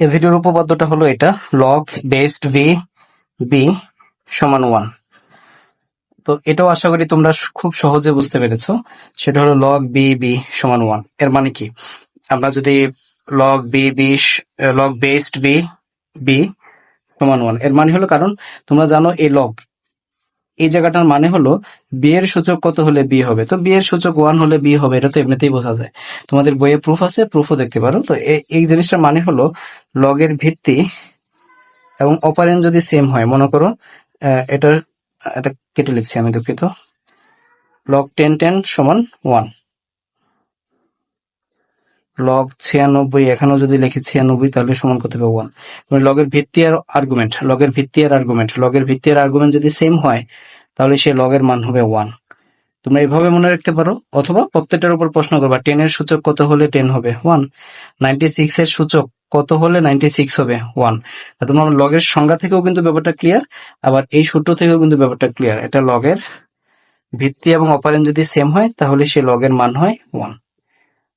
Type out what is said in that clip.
এই ভিডিওর উপপাদ্যটা হলো এটা লগ বেসড ভি বি সমান ওয়ান তো এটাও আশা করি তোমরা খুব সহজে বুঝতে পেরেছ। সেটা হলো লগ বি বি সমান ওয়ানের মানে কি? আমরা যদি log B B log based B B সমান ওয়ানের মানে হলো কারণ তোমরা জানো এই লগ এই জায়গাটার মানে হলো বিয়ের সূচক কত হলে বিয়ে হবে? তো বিয়ের সূচক ওয়ান হলে বিয়ে হবে, এটা তো এমনিতেই বোঝা যায়। তোমাদের বইয়ে প্রুফ আছে প্রুফও দেখতে পারো। তো এই জিনিসটার মানে হলো লগের ভিত্তি এবং অপারেন্ট যদি সেম হয়, মনে করো এটার এটা কেটে লিখছি আমি দুঃখিত। লগ টেন টেন সমান ওয়ান লগ ছিয়ানব্বই, এখানেও যদি লিখি ছিয়ানব্বই, তাহলে সমান কত হবে ওয়ান মানে লগের ভিত্তি আর আর্গুমেন্ট লগের ভিত্তি আর আর্গুমেন্ট লগের ভিত্তি আর আর্গুমেন্ট যদি সেম হয়, তাহলে সেই লগের মান হবে ওয়ান তোমরা এইভাবে মনে রাখতে পারো, অথবা প্রত্যেকটার উপর প্রশ্ন করবা টেন এর সূচক কত হলে টেন হবে? ওয়ান নাইনটি সিক্স এর সূচক কত হলে নাইনটি সিক্স হবে ওয়ান তোমার লগের সংজ্ঞা থেকেও কিন্তু ব্যাপারটা ক্লিয়ার আবার এই সূত্র থেকেও কিন্তু ব্যাপারটা ক্লিয়ার এটা লগের ভিত্তি এবং অপারেন্ট যদি সেম হয়, তাহলে সেই লগের মান হয় ওয়ান